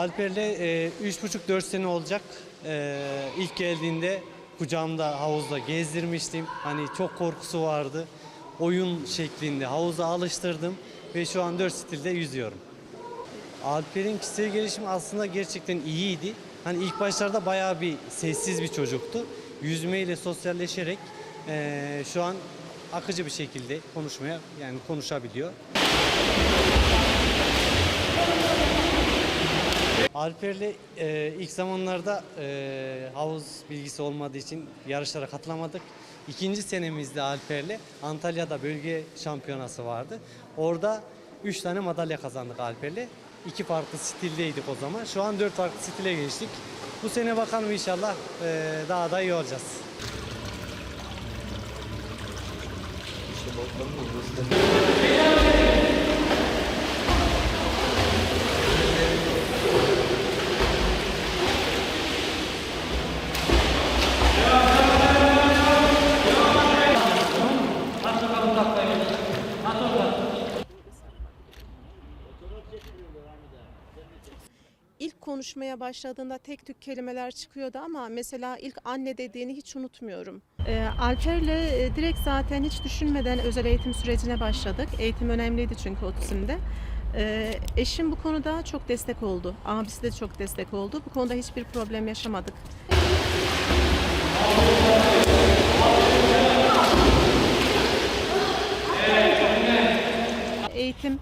Alper'le e, üç buçuk dört sene olacak. E, ilk geldiğinde kucağımda havuzda gezdirmiştim. Hani çok korkusu vardı. Oyun şeklinde havuza alıştırdım ve şu an dört stilde yüzüyorum. Alper'in kişisel gelişimi aslında gerçekten iyiydi. Hani ilk başlarda bayağı bir sessiz bir çocuktu. Yüzmeyle sosyalleşerek eee, şu an akıcı bir şekilde konuşmaya yani konuşabiliyor. Alper'le eee, ilk zamanlarda eee, havuz bilgisi olmadığı için yarışlara katılamadık. İkinci senemizde Alper'le Antalya'da bölge şampiyonası vardı. Orada 3 tane madalya kazandık Alper'le. İki farklı stildeydik o zaman. Şu an dört farklı stile geçtik. Bu sene bakalım inşallah eee, daha da iyi olacağız. İlk konuşmaya başladığında tek tük kelimeler çıkıyordu ama mesela ilk anne dediğini hiç unutmuyorum. Ee, Alper'le e, direkt zaten hiç düşünmeden özel eğitim sürecine başladık. Eğitim önemliydi çünkü otizmde. Ee, eşim bu konuda çok destek oldu. Abisi de çok destek oldu. Bu konuda hiçbir problem yaşamadık. Eğitim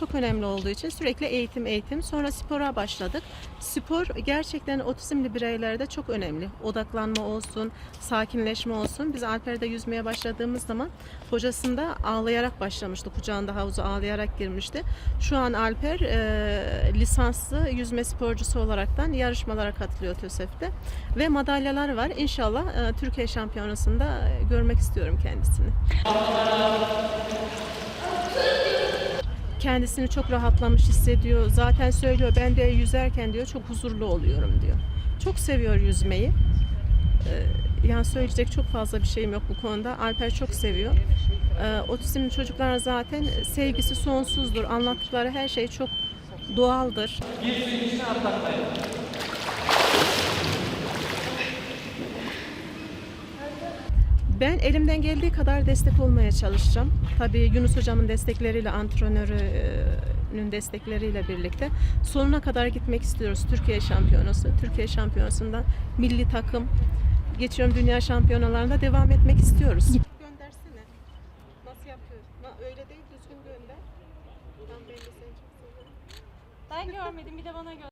çok önemli olduğu için sürekli eğitim eğitim sonra spora başladık. Spor gerçekten otizmli bireylerde çok önemli. Odaklanma olsun, sakinleşme olsun. Biz Alper'de yüzmeye başladığımız zaman hocasında ağlayarak başlamıştı. Kucağında havuza ağlayarak girmişti. Şu an Alper e, lisanslı yüzme sporcusu olaraktan yarışmalara katılıyor TÖSEF'te. Ve madalyalar var. İnşallah e, Türkiye şampiyonasında görmek istiyorum kendisini. Kendisini çok rahatlamış hissediyor. Zaten söylüyor ben de yüzerken diyor çok huzurlu oluyorum diyor. Çok seviyor yüzmeyi. Ee, yani söyleyecek çok fazla bir şeyim yok bu konuda. Alper çok seviyor. Ee, otizmli çocuklar zaten sevgisi sonsuzdur. Anlattıkları her şey çok doğaldır. Ben elimden geldiği kadar destek olmaya çalışacağım. Tabii Yunus hocamın destekleriyle, antrenörünün destekleriyle birlikte sonuna kadar gitmek istiyoruz. Türkiye şampiyonası, Türkiye şampiyonasında milli takım, geçiyorum dünya şampiyonalarında devam etmek istiyoruz. Göndersene. Nasıl yapıyor? Öyle değil, düzgün gönder. Ben ben görmedim bir de bana göster.